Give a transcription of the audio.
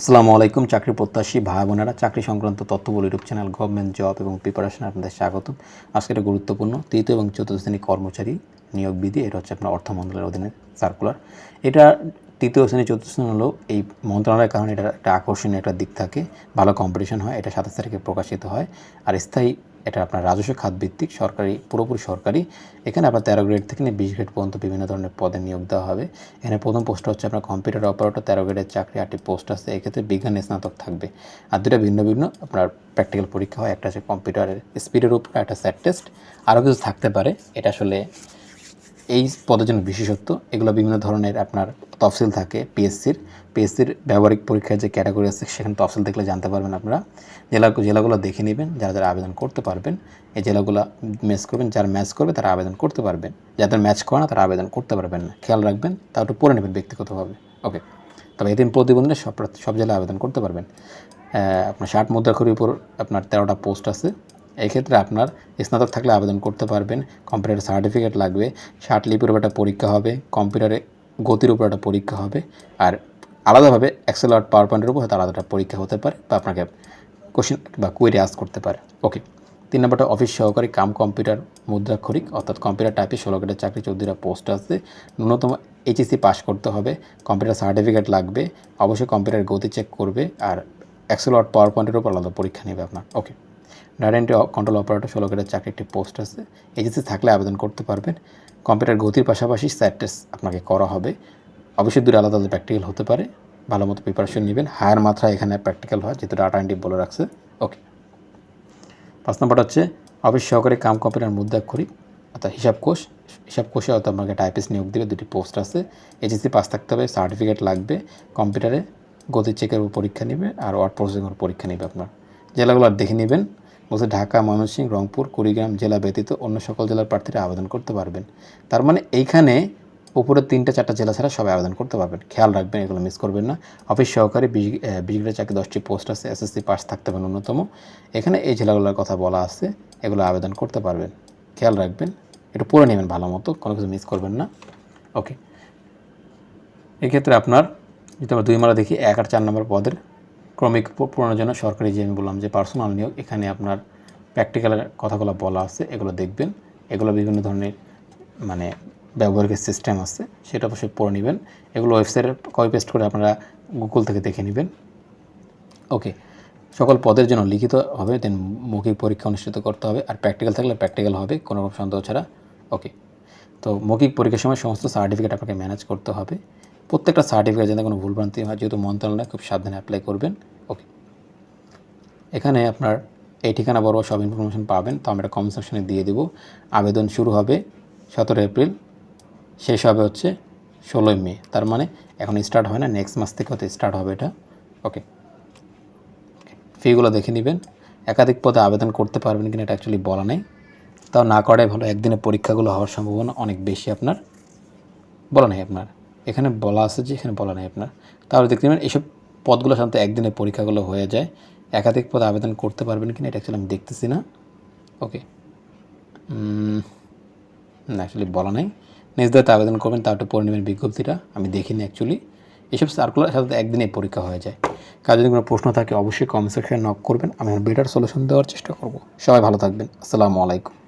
আসসালামু আলাইকুম, চাকরি প্রত্যাশী ভাই বোনেরা। চাকরি সংক্রান্ত তথ্যবল ইউটিউব চ্যানেল গভর্নমেন্ট জব এবং প্রিপারেশন আপনাদের স্বাগত আজকে একটা গুরুত্বপূর্ণ তৃতীয় এবং চতুর্থ শ্রেণি কর্মচারী নিয়োগ বিধি, এটা হচ্ছে আপনার অর্থ মন্ত্রণালয়ের অধীনে সার্কুলার এটা তৃতীয় শ্রেণি, চতুর্থ শ্রেণি হলো এই মন্ত্রণালয়ের কারণে এটা একটা আকর্ষণীয় একটা দিক থাকে। ভালো কম্পিটিশন হয়, এটা সাতাশ তারিখে প্রকাশিত হয়। আর স্থায়ী এটা আপনার রাজস্ব খাত ভিত্তিক সরকারি, পুরোপুরি সরকারি। এখানে আপনার তেরো গ্রেড থেকে নিয়ে বিশ গ্রেড পর্যন্ত বিভিন্ন ধরনের পদে নিয়োগ দেওয়া হবে। এখানে প্রথম পোস্টটা হচ্ছে আপনার কম্পিউটার অপারেটর তেরো গ্রেডের চাকরি আটটি পোস্ট আছে। এক্ষেত্রে বিজ্ঞান স্নাতক থাকবে। আর দুটা ভিন্ন ভিন্ন আপনার প্র্যাকটিক্যাল পরীক্ষা হয়। একটা হচ্ছে কম্পিউটারের স্পিডের উপর, একটা স্যাট টেস্ট আরও কিছু থাকতে পারে। এটা আসলে এই পদের জন্য বিশেষত্ব, এগুলো বিভিন্ন ধরনের আপনার তফসিল থাকে পিএসসির পিএসসির ব্যবহারিক পরীক্ষার যে ক্যাটাগরি আছে, সেখানে তফসিল দেখলে জানতে পারবেন আপনারা। জেলা জেলাগুলো দেখে নেবেন, যারা যারা আবেদন করতে পারবেন। এই জেলাগুলো ম্যাচ করবেন, যারা ম্যাচ করবে, তারা আবেদন করতে পারবেন। যাদের ম্যাচ করে না, তারা আবেদন করতে পারবেন না। খেয়াল রাখবেন, তা একটু পড়ে নেবেন ব্যক্তিগতভাবে। ওকে তবে এদিন প্রতিবন্ধী সব সব জেলায় আবেদন করতে পারবেন। আপনার ষাট মুদ্রাক্ষরের উপর আপনার তেরোটা পোস্ট আছে। এই ক্ষেত্রে আপনার স্নাতক থাকলে আবেদন করতে পারবেন কম্পিউটার সার্টিফিকেট লাগবে ষাট লিপির উপর একটা পরীক্ষা হবে, কম্পিউটারে গতির উপর একটা পরীক্ষা হবে, আর আলাদাভাবে এক্সেল আর্ট পাওয়ার পয়েন্টের উপর হয়তো আলাদা একটা পরীক্ষা হতে পারে বা আপনাকে কোশ্চেন বা কোয়েরি আস করতে পারে। ওকে তিন নম্বরটা অফিস সহকারী কাম কম্পিউটার মুদ্রাক্ষরিক, অর্থাৎ কম্পিউটার টাইপে ষোলো গ্রেডের চাকরি চৌধুরীরা পোস্ট আছে, ন্যূনতম এইচএসসি পাস করতে হবে কম্পিউটার সার্টিফিকেট লাগবে, অবশ্যই কম্পিউটার গতি চেক করবে, আর এক্সেল আর্ট পাওয়ার পয়েন্টের উপর আলাদা পরীক্ষা নেবে আপনার। ওকে ডাটা কন্ট্রোল অপারেটর ষোলো গ্রেডের চাকরি একটি পোস্ট আছে। এজেন্সি থাকলে আবেদন করতে পারবেন। কম্পিউটার গতির পাশাপাশি স্যাট টেস্ট আপনাকে করা হবে। অবশ্যই দূরে আলাদা আলাদা প্র্যাকটিক্যাল হতে পারে। ভালো মতো প্রিপারেশন নেবেন। হায়ার মাত্রায় এখানে প্র্যাকটিক্যাল হয়, যেহেতু ডাটা এন্ট্রি বলে রাখছে। ওকে পাঁচ নম্বরটা হচ্ছে অফিস সহকারী কাম কম্পিউটার মুদ্রাক্ষরিক অর্থাৎ হিসাব কোষ। হিসাব কোষে হয়তো আপনাকে টাইপিস্ট নিয়োগ দিবে দুটি পোস্ট আছে। এইচএসসি পাস থাকতে হবে সার্টিফিকেট লাগবে। কম্পিউটারে গতি চেকের উপর পরীক্ষা নেবে, আর ওয়ার্ড প্রসেসিংয়ের পরীক্ষা নেবে আপনার। জেলাগুলো আর দেখে নেবেন। বলছে ঢাকা, ময়মনসিংহ, রংপুর, কুড়িগ্রাম জেলা ব্যতীত অন্য সকল জেলার প্রার্থীরা আবেদন করতে পারবেন। তার মানে এইখানে উপরে তিনটা, চারটা জেলা ছাড়া সবাই আবেদন করতে পারবেন। খেয়াল রাখবেন, এগুলো মিস করবেন না। অফিস সহকারী বিজগ্রেড চাকরি দশটি পোস্ট আছে এসএসসি পাস থাকতে হবে অন্যতম এখানে এই জেলাগুলোর কথা বলা আছে, এগুলো আবেদন করতে পারবেন। খেয়াল রাখবেন, একটু পড়ে নেবেন ভালো মতো, কোনো কিছু মিস করবেন না। ওকে এক্ষেত্রে আপনার যদি আমরা দুই মালা দেখি, এক আর চার নম্বর পদের ক্রমিক পূরণের জন্য সরকারি যে আমি বললাম যে পার্সোনাল নিয়োগ, এখানে আপনার প্র্যাকটিক্যালের কথাগুলো বলা আছে, এগুলো দেখবেন। এগুলো বিভিন্ন ধরনের মানে ব্যবহারিক সিস্টেম আছে, সেটা অবশ্যই পড়ে নেবেন। এগুলো ওয়েবসাইটে কপি পেস্ট করে আপনারা গুগল থেকে দেখে নেবেন। ওকে সকল পদের জন্য লিখিত হবে দেন মৌখিক পরীক্ষা অনুষ্ঠিত করতে হবে, আর প্র্যাকটিক্যাল থাকলে প্র্যাকটিক্যাল হবে, কোনো রকম সন্দেহ ছাড়া। ওকে তো মৌখিক পরীক্ষার সময় সমস্ত সার্টিফিকেট আপনাকে ম্যানেজ করতে হবে। প্রত্যেকটা সার্টিফিকেট যাতে কোনো ভুলভ্রান্তি হয়, যেহেতু মন্ত্রণালয় খুব সাবধানে অ্যাপ্লাই করবেন। ওকে এখানে আপনার এই ঠিকানা বড় সব ইনফরমেশন পাবেন, তো আমরা কমেন্ট সেকশনে দিয়ে দেবো। আবেদন শুরু হবে সতেরো এপ্রিল, শেষ হবে হচ্ছে ষোলোই মে। তার মানে এখন স্টার্ট হয় না নেক্সট মাস থেকে হতে স্টার্ট হবে এটা। ওকে ফিগুলো দেখে নেবেন। একাধিক পদে আবেদন করতে পারবেন কিনা এটা অ্যাকচুয়ালি বলা নেই। তাও না করাই ভালো, একদিনে পরীক্ষাগুলো হওয়ার সম্ভাবনা অনেক বেশি আপনার। বলা নেই আপনার। এখানে বলা আছে যে, এখানে বলা নেই আপনার। তাহলে দেখতে পাবেন এইসব পদগুলো সাধারণত একদিনে পরীক্ষাগুলো হয়ে যায়। একাধিক পদে আবেদন করতে পারবেন কিনা, এটা অ্যাকচুয়ালি আমি দেখতেছি না। ওকে। না অ্যাকচুয়ালি বলা নেই। নিজ দায়িত্বে আবেদন করবেন তার একটু পড়ে নেবেন বিজ্ঞপ্তিটা। আমি দেখিনি অ্যাকচুয়ালি এসব সার্কুলার সাধারণত একদিনে পরীক্ষা হয়ে যায়। কাজ যদি কোনো প্রশ্ন থাকে, অবশ্যই কমেন্ট সেকশনে নক করবেন। আমি বেটার সলিউশন দেওয়ার চেষ্টা করব। সবাই ভালো থাকবেন। আসসালামু আলাইকুম।